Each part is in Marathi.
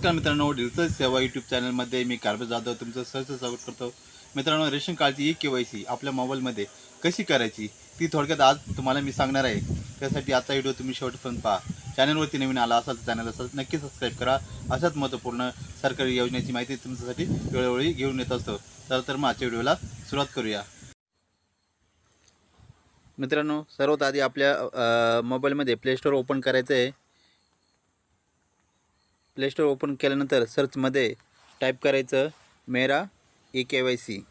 नमस्कार मित्रांनो डिजिटल सेवा यूट्यूब चॅनलमध्ये मी कार्बे जाधव तुमचं सहज स्वागत करतो. मित्रांनो रेशन कार्डची ई के वाय सी आपल्या मोबाईलमध्ये कशी करायची ती थोडक्यात आज तुम्हाला मी सांगणार आहे. त्यासाठी आजचा व्हिडिओ तुम्ही शेवटपर्यंत पहा. चॅनलवरती नवीन आला असाल तर चॅनलला नक्की सबस्क्राईब करा. अशाच महत्त्वपूर्ण सरकारी योजनेची माहिती तुमच्यासाठी वेळोवेळी घेऊन येत असतो. तर तर मग आजच्या व्हिडिओला सुरुवात करूया. मित्रांनो सर्वात आधी आपल्या मोबाईलमध्ये प्ले स्टोअर ओपन करायचं आहे प्लेस्टोर ओपन केल्यानंतर सर्चमध्ये टाईप करायचं Mera E K Y C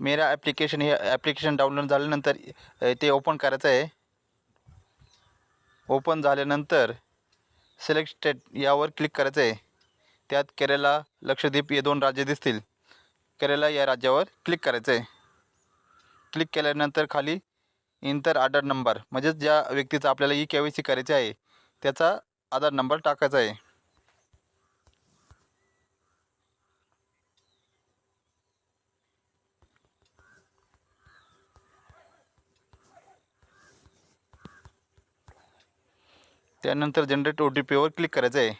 Mera application हे ॲप्लिकेशन डाउनलोड झाल्यानंतर ते ओपन करायचं आहे. ओपन झाल्यानंतर सिलेक्ट स्टेट यावर क्लिक करायचं आहे. त्यात केरला लक्षद्वीप हे दोन राज्य दिसतील. केरला या राज्यावर क्लिक करायचं आहे. क्लिक केल्यानंतर खाली इंतर आधार नंबर म्हणजेच ज्या व्यक्तीचा आपल्याला ई के वाय सी करायची आहे त्याचा आधार नंबर टाकायचा आहे. त्यानंतर जनरेट ओ टी पीवर क्लिक करायचं आहे.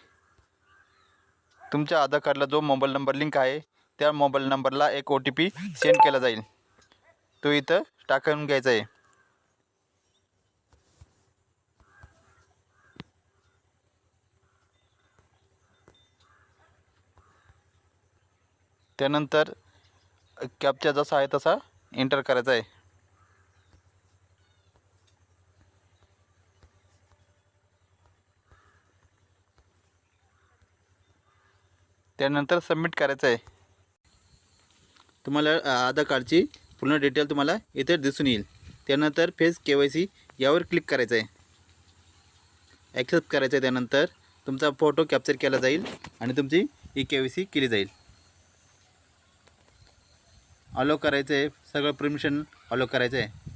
तुमच्या आधार कार्डला जो मोबाईल नंबर लिंक आहे त्या मोबाईल नंबरला एक ओ टी पी सेंड केला जाईल. तो इथं टाकून घ्यायचा आहे. त्यानंतर कॅपचा जसा आहे तसा एंटर करायचा आहे. त्यानंतर सबमिट करायचं आहे. तुम्हाला आधार कार्डची पूर्ण डिटेल तुम्हाला इथे दिसून येईल. त्यानंतर फेस के वाय सी यावर क्लिक करायचं आहे ॲक्सेप्ट करायचं आहे त्यानंतर तुमचा फोटो कॅप्चर केला जाईल आणि तुमची ई के वाय सी केली जाईल. अलो करायचं आहे सगळं परमिशन अलो करायचं आहे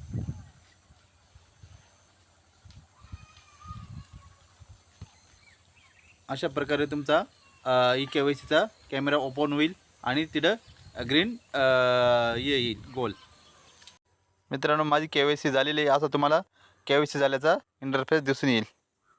अशा प्रकारे तुमचा ई के वाय सीचा कॅमेरा ओपन होईल आणि तिथं ग्रीन ये येईल गोल मित्रांनो माझी के वाय सी झालेली आहे. असं तुम्हाला के वाय सी झाल्याचा इंटरफेस दिसून येईल.